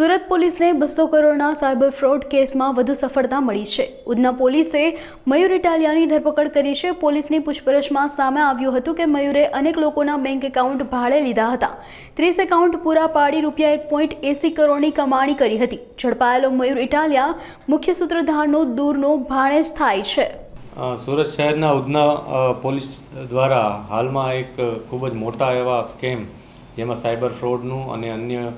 સુરત પોલીસને બસો કરોડના સાયબર ફ્રોડ કેસમાં વધુ સફળતા મળી છે. ઉધના પોલીસે મયુર ઇટાલિયાની ધરપકડ કરી છે. પોલીસની પૂછપરછમાં સામે આવ્યું હતું કે મયુરે અનેક લોકોના બેંક એકાઉન્ટ ભાડે લીધા હતા. ત્રીસ એકાઉન્ટ પૂરા પાડી રૂપિયા એક પોઈન્ટ એસી કરોડની કમાણી કરી હતી. ઝડપાયેલો મયુર ઇટાલિયા મુખ્ય સૂત્રધારનો દૂરનો ભાડે જ થાય છે. સુરત શહેરના ઉધના પોલીસ દ્વારા હાલમાં એક ખૂબ જ મોટા એવા સ્કેમ, જેમાં સાયબર ફ્રોડનું અને અન્ય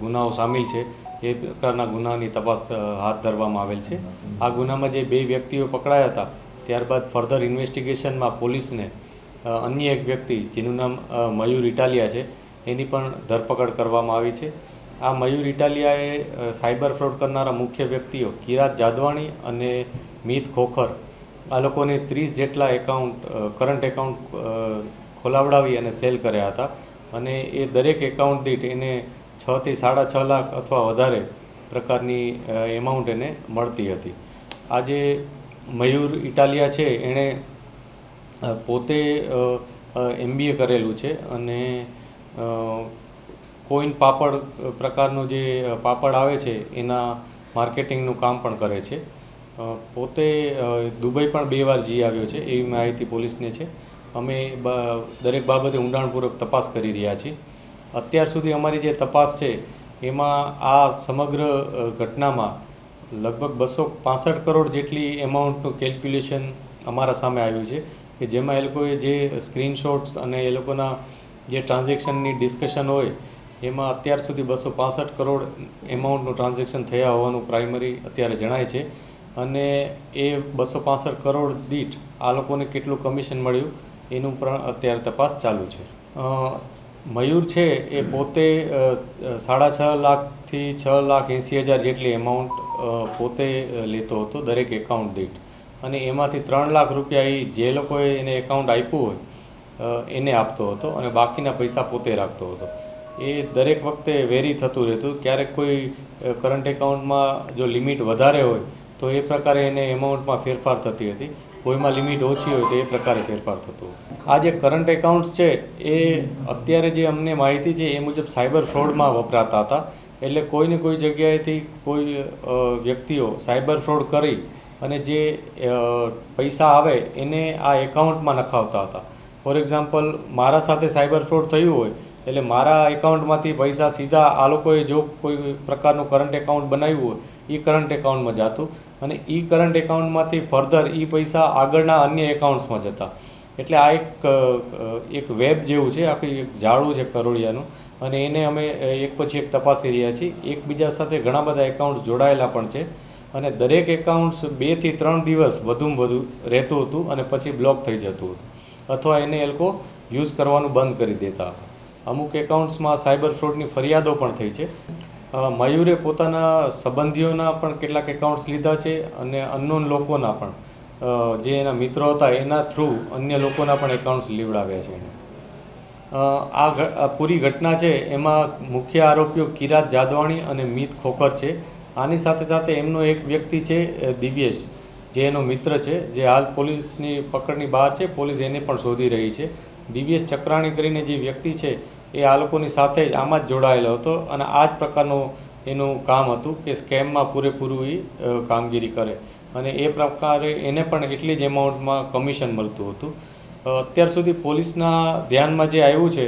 ગુનાઓ સામેલ છે, એ પ્રકારના ગુનાની તપાસ હાથ ધરવામાં આવેલ છે. આ ગુનામાં જે બે વ્યક્તિઓ પકડાયા હતા, ત્યારબાદ ફર્ધર ઇન્વેસ્ટિગેશનમાં પોલીસને અન્ય એક વ્યક્તિ, જેનું નામ મયુર ઇટાલિયા છે, એની પણ ધરપકડ કરવામાં આવી છે. આ મયુર ઇટાલિયાએ સાયબર ફ્રોડ કરનારા મુખ્ય વ્યક્તિઓ કિરાત જાદવાણી અને મીત ખોખર, આ લોકોને ત્રીસ જેટલા એકાઉન્ટ કરંટ એકાઉન્ટ ખોલાવડાવી અને સેલ કર્યા હતા. અને એ દરેક એકાઉન્ટ દીઠ એને છથી સાડા છ લાખ અથવા વધારે પ્રકારની એમાઉન્ટ એને મળતી હતી. આજે મયુર ઇટાલિયા છે, એણે પોતે એમબીએ કરેલું છે અને કોઈન પાપડ પ્રકારનું જે પાપડ આવે છે, એના માર્કેટિંગનું કામ પણ કરે છે. પોતે દુબઈ પણ બે વાર જઈ આવ્યો છે, એવી માહિતી પોલીસને છે. અમે દરેક બાબતે ઊંડાણપૂર્વક તપાસ કરી રહ્યા છીએ. અત્યાર સુધી અમારી જે તપાસ છે, એમાં આ સમગ્ર ઘટનામાં લગભગ બસો પાસઠ કરોડ જેટલી એમાઉન્ટનું કેલ્ક્યુલેશન અમારા સામે આવ્યું છે, કે જેમાં એ લોકોએ જે સ્ક્રીનશોટ્સ અને એ લોકોના જે ટ્રાન્ઝેક્શનની ડિસ્કશન હોય, એમાં અત્યાર સુધી બસો પાસઠ કરોડ એમાઉન્ટનું ટ્રાન્ઝેક્શન થયા હોવાનું પ્રાઇમરી અત્યારે જણાય છે. અને એ બસો પાસઠ કરોડ દીઠ આ લોકોને કેટલું કમિશન મળ્યું? એનું પણ અત્યારે તપાસ ચાલુ છે. મયુર છે એ પોતે સાડા છ લાખથી છ લાખ એંસી હજાર જેટલી એમાઉન્ટ પોતે લેતો હતો દરેક એકાઉન્ટ દીઠ. અને એમાંથી ત્રણ લાખ રૂપિયા એ જે લોકોએ એને એકાઉન્ટ આપ્યું હોય એને આપતો હતો અને બાકીના પૈસા પોતે રાખતો હતો. એ દરેક વખતે વેરી થતું રહેતું. ક્યારેક કોઈ કરંટ એકાઉન્ટમાં જો લિમિટ વધારે હોય, તો એ પ્રકારે એને એમાઉન્ટમાં ફેરફાર થતી હતી. કોઈમાં લિમિટ ઓછી હોય તો એ પ્રકારે ફેરફાર થતો આ જે કરંટ એકાઉન્ટ્સ છે, એ અત્યારે જે અમને માહિતી છે, એ મુજબ સાયબર ફ્રોડમાં વપરાતા હતા. એટલે કોઈને કોઈ જગ્યાએથી કોઈ વ્યક્તિઓ સાયબર ફ્રોડ કરી અને જે પૈસા આવે એને આ એકાઉન્ટમાં નખાવતા હતા. ફોર એક્ઝામ્પલ મારા સાથે સાયબર ફ્રોડ થયું હોય, એટલે મારા એકાઉન્ટમાંથી પૈસા સીધા આ લોકોએ જો કોઈ પ્રકારનું કરંટ એકાઉન્ટ બનાવ્યું હોય, એ કરંટ એકાઉન્ટમાં જતું. અને એ કરંટ એકાઉન્ટમાંથી ફર્ધર એ પૈસા આગળના અન્ય એકાઉન્ટ્સમાં જતા. એટલે આ એક એક વેબ જેવું છે, આખી એક જાળું છે કરોળિયાનું. અને એને અમે એક પછી એક તપાસી રહ્યા છીએ. એકબીજા સાથે ઘણા બધા એકાઉન્ટ્સ જોડાયેલા પણ છે. અને દરેક એકાઉન્ટ્સ બેથી ત્રણ દિવસ વધુમાં વધુ રહેતું હતું અને પછી બ્લોક થઈ જતું હતું. અથવા એને એ લોકો યુઝ કરવાનું બંધ કરી દેતા હતા. અમુક એકાઉન્ટ્સમાં સાયબર ફ્રોડની ફરિયાદો પણ થઈ છે. મયુરે પોતાના સંબંધીઓના પણ કેટલાક એકાઉન્ટ્સ લીધા છે અને અનનોન લોકોના પણ. જે એના મિત્રો હતા એના થ્રુ અન્ય લોકોના પણ એકાઉન્ટ્સ લીવડાવ્યા છે. એને આ પૂરી ઘટના છે, એમાં મુખ્ય આરોપીઓ કિરાત જાદવાણી અને મીત ખોખર છે. આની સાથે સાથે એમનો એક વ્યક્તિ છે દિવ્યેશ, જે એનો મિત્ર છે, જે હાલ પોલીસની પકડની બહાર છે, પોલીસ એને પણ શોધી રહી છે. દિવ્યેશ ચક્રાણી કરીને જે વ્યક્તિ છે એ આ લોકોની સાથે જ આમાં જ જોડાયેલો હતો અને આ જ પ્રકારનું એનું કામ હતું કે સ્કેમમાં પૂરેપૂરું એ કામગીરી કરે. અને એ પ્રકારે એને પણ એટલી જ એમાઉન્ટમાં કમિશન મળતું હતું. અત્યાર સુધી પોલીસના ધ્યાનમાં જે આવ્યું છે,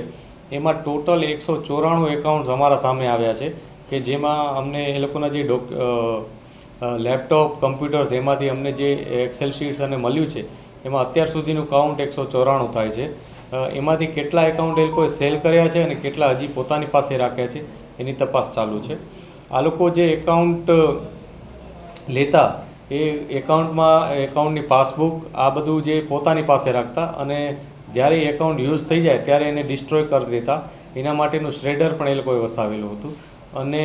એમાં ટોટલ એકસો ચોરાણું એકાઉન્ટ્સ અમારા સામે આવ્યા છે, કે જેમાં અમને એ લોકોના જે ડોક લેપટોપ કમ્પ્યુટર્સ એમાંથી અમને જે એક્સેલ શીટ્સ અને મળ્યું છે, એમાં અત્યાર સુધીનું કાઉન્ટ એકસો ચોરાણું થાય છે. એમાંથી કેટલા એકાઉન્ટ એ લોકોએ સેલ કર્યા છે અને કેટલા હજી પોતાની પાસે રાખ્યા છે, એની તપાસ ચાલુ છે. આ લોકો જે એકાઉન્ટ લેતા, એ એકાઉન્ટમાં એકાઉન્ટની પાસબુક આ બધું જે પોતાની પાસે રાખતા અને જ્યારે એકાઉન્ટ યુઝ થઈ જાય ત્યારે એને ડિસ્ટ્રોય કરી દેતા. એના માટેનું શ્રેડર પણ એ લોકોએ વસાવેલું હતું. અને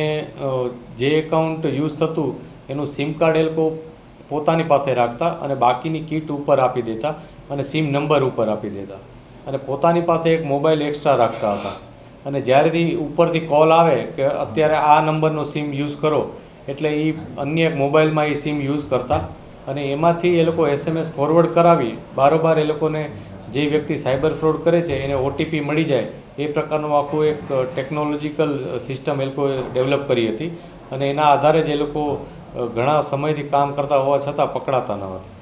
જે એકાઉન્ટ યુઝ થતું, એનું સિમ કાર્ડ એ લોકો પોતાની પાસે રાખતા અને બાકીની કીટ ઉપર આપી દેતા અને સિમ નંબર ઉપર આપી દેતા. અને પોતાની પાસે એક મોબાઈલ એક્સ્ટ્રા રાખતા હતા. અને જ્યારેથી ઉપરથી કોલ આવે કે અત્યારે આ નંબરનો સિમ યુઝ કરો, એટલે એ અન્ય એક મોબાઈલમાં એ સિમ યુઝ કરતા. અને એમાંથી એ લોકો એસએમએસ ફોરવર્ડ કરાવી. બારોબાર એ લોકોને જે વ્યક્તિ સાયબર ફ્રોડ કરે છે, એને ઓટીપી મળી જાય. એ પ્રકારનું આખું એક ટેકનોલોજીકલ સિસ્ટમ એ લોકોએ ડેવલપ કરી હતી. અને એના આધારે જ એ લોકો ઘણા સમયથી કામ કરતા હોવા છતાં પકડાતા ન હતા.